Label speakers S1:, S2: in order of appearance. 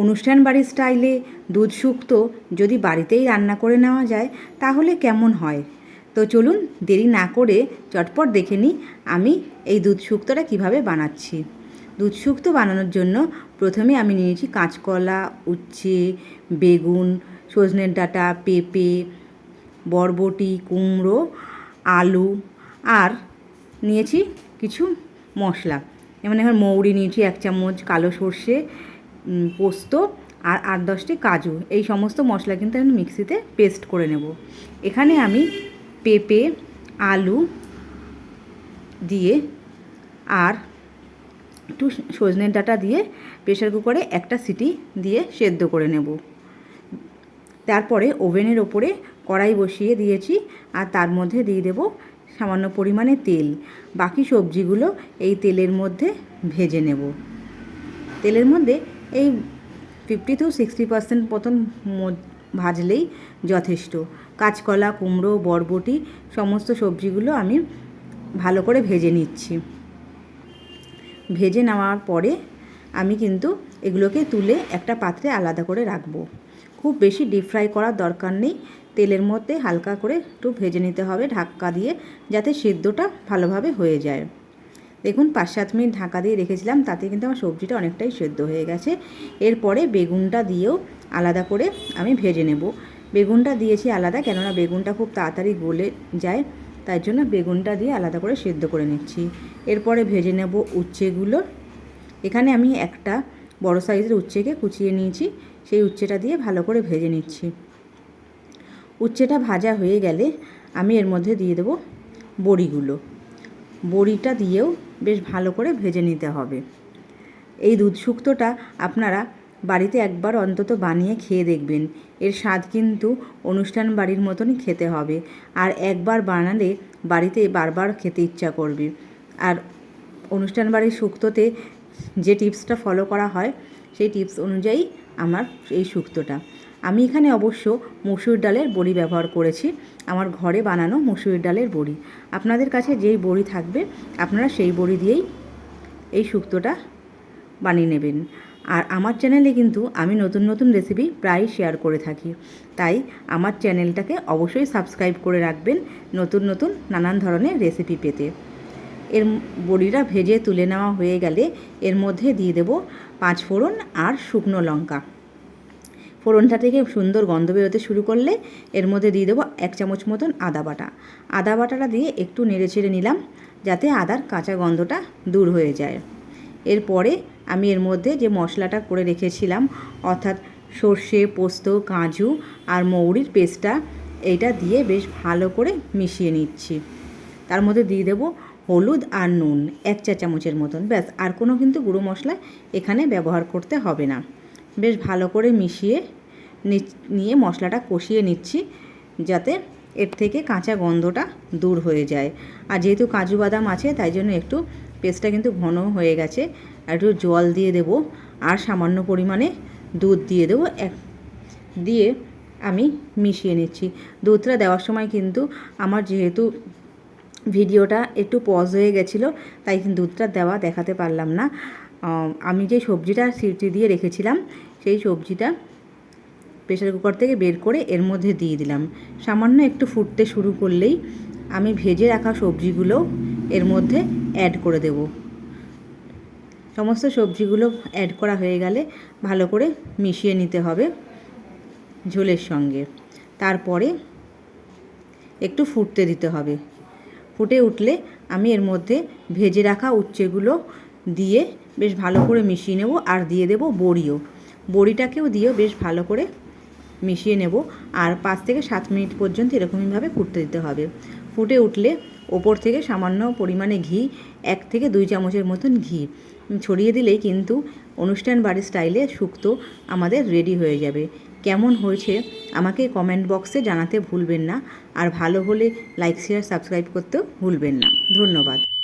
S1: অনুষ্ঠান বাড়ির স্টাইলে দুধ শুক্তো যদি বাড়িতেই রান্না করে নেওয়া যায়, তাহলে কেমন হয়? তো চলুন দেরি না করে চটপট দেখে নিই আমি এই দুধ শুক্তোটা কীভাবে বানাচ্ছি। দুধ শুক্তো বানানোর জন্য প্রথমে আমি নিয়েছি কাঁচকলা, উচ্ছে, বেগুন, সজনের ডাঁটা, পেঁপে, বরবটি, কুমড়ো, আলু আর নিয়েছি কিছু মশলা। যেমন এখানে মৌরি নিয়েছি এক চামচ, কালো সর্ষে পোস্ত আর আট দশটি কাজু। এই সমস্ত মশলা কিন্তু আমি মিক্সিতে পেস্ট করে নেব। এখানে আমি পেঁপে, আলু দিয়ে আর একটু সজনের ডাঁটা দিয়ে প্রেশার কুকারে একটা সিটি দিয়ে সেদ্ধ করে নেব। তারপরে ওভেনের ওপরে কড়াই বসিয়ে দিয়েছি আর তার মধ্যে দিয়ে দেব সামান্য পরিমাণে তেল। বাকি সবজিগুলো এই তেলের মধ্যে ভেজে নেব। তেলের মধ্যে এই ফিফটি টু সিক্সটি পার্সেন্ট মতন ভাজলেই যথেষ্ট। কাঁচকলা, কুমড়ো, বরবটি, সমস্ত সবজিগুলো আমি ভালো করে ভেজে নিচ্ছি। ভেজে নেওয়ার পরে আমি কিন্তু এগুলোকে তুলে একটা পাত্রে আলাদা করে রাখব। খুব বেশি ডিপ ফ্রাই করার দরকার নেই। তেলের মধ্যে হালকা করে একটু ভেজে নিতে হবে ঢাকা দিয়ে যাতে সিদ্ধটা ভালোভাবে হয়ে যায়। দেখুন, পাঁচ সাত মিনিট ঢাকা দিয়ে রেখেছিলাম, তাতে কিন্তু আমার সবজিটা অনেকটাই সেদ্ধ হয়ে গেছে। এরপরে বেগুনটা দিয়েও আলাদা করে আমি ভেজে নেব। বেগুনটা দিয়েছি আলাদা, কেননা বেগুনটা খুব তাড়াতাড়ি গলে যায়, তাই জন্য বেগুনটা দিয়ে আলাদা করে সেদ্ধ করে নিচ্ছি। এরপরে ভেজে নেব উচ্ছেগুলো। এখানে আমি একটা বড় সাইজের উচ্ছেকে কুচিয়ে নিয়েছি, সেই উচ্ছেটা দিয়ে ভালো করে ভেজে নিচ্ছি। উচ্ছেটা ভাজা হয়ে গেলে আমি এর মধ্যে দিয়ে দেবো বড়িগুলো। বড়িটা দিয়েও বেশ ভালো করে ভেজে নিতে হবে। এই দুধ শুক্তোটা আপনারা বাড়িতে একবার অন্তত বানিয়ে খেয়ে দেখবেন। এর স্বাদ কিন্তু অনুষ্ঠান বাড়ির মতনই খেতে হবে। আর একবার বানালে বাড়িতে বারবার খেতে ইচ্ছা করবে। আর অনুষ্ঠান বাড়ির শুক্তোতে যে টিপসটা ফলো করা হয়, সেই টিপস অনুযায়ী আমার এই শুক্তোটা আমি এখানে অবশ্য মসুর ডালের বড়ি ব্যবহার করেছি। আমার ঘরে বানানো মসুর ডালের বড়ি। আপনাদের কাছে যেই বড়ি থাকবে, আপনারা সেই বড়ি দিয়েই এই শুক্তোটা বানিয়ে নেবেন। আর আমার চ্যানেলে কিন্তু আমি নতুন নতুন রেসিপি প্রায় শেয়ার করে থাকি। তাই আমার চ্যানেলটাকে অবশ্যই সাবস্ক্রাইব করে রাখবেন নতুন নতুন নানান ধরনের রেসিপি পেতে। এর বড়িটা ভেজে তুলে নেওয়া হয়ে গেলে এর মধ্যে দিয়ে দেব পাঁচ ফোড়ন আর শুকনো লঙ্কা। ফোড়নটা থেকে সুন্দর গন্ধ বেরোতে শুরু করলে এর মধ্যে দিয়ে দেবো এক চামচ মতন আদা বাটা। আদা বাটাটা দিয়ে একটু নেড়ে ছেড়ে নিলাম যাতে আদার কাঁচা গন্ধটা দূর হয়ে যায়। এরপরে আমি এর মধ্যে যে মশলাটা করে রেখেছিলাম, অর্থাৎ সর্ষে, পোস্ত, কাজু আর মৌরির পেস্টটা, এইটা দিয়ে বেশ ভালো করে মিশিয়ে নিচ্ছি। তার মধ্যে দিয়ে দেবো হলুদ আর নুন, এক চা চামচের মতন, ব্যাস। আর কোনো কিন্তু গুঁড়ো মশলা এখানে ব্যবহার করতে হবে না। বেশ ভালো করে মিশিয়ে নিয়ে মশলাটা কষিয়ে নিচ্ছি যাতে এর থেকে কাঁচা গন্ধটা দূর হয়ে যায়। আর যেহেতু কাজু বাদাম আছে, তাই জন্য একটু পেস্টটা কিন্তু ঘন হয়ে গেছে। আর একটু জল দিয়ে দেবো। আর সামান্য পরিমাণে দুধ দিয়ে দেবো। এক, দিয়ে আমি মিশিয়ে নিচ্ছি। দুধটা দেওয়ার সময় কিন্তু আমার যেহেতু ভিডিওটা একটু পজ হয়ে গেছিল, তাই কিন্তু দুধটা দেওয়া দেখাতে পারলাম না। আমি যে সবজিটা সিটি দিয়ে রেখেছিলাম, সেই সবজিটা প্রেসার কুকার থেকে বের করে এর মধ্যে দিয়ে দিলাম। সামান্য একটু ফুটতে শুরু করলেই আমি ভেজে রাখা সবজিগুলো এর মধ্যে অ্যাড করে দেব। সমস্ত সবজিগুলো অ্যাড করা হয়ে গেলে ভালো করে মিশিয়ে নিতে হবে ঝোলের সঙ্গে। তারপরে একটু ফুটতে দিতে হবে। ফুটে উঠলে আমি এর মধ্যে ভেজে রাখা উচ্ছেগুলো দিয়ে বেশ ভালো করে মিশিয়ে নেব আর দিয়ে দেব বড়িও। বড়িটাকেও দিয়েও বেশ ভালো করে মিশিয়ে নেব আর পাঁচ থেকে সাত মিনিট পর্যন্ত এরকমইভাবে ফুটতে দিতে হবে। ফুটে উঠলে ওপর থেকে সামান্য পরিমাণে ঘি, এক থেকে দুই চামচের মতন ঘি। ছড়িয়ে দিলেই কিন্তু অনুষ্ঠান বাড়ির স্টাইলে শুক্তো আমাদের রেডি হয়ে যাবে। কেমন হয়েছে আমাকে কমেন্ট বক্সে জানাতে ভুলবেন না। আর ভালো হলে লাইক, শেয়ার, সাবস্ক্রাইব করতেও ভুলবেন না। ধন্যবাদ।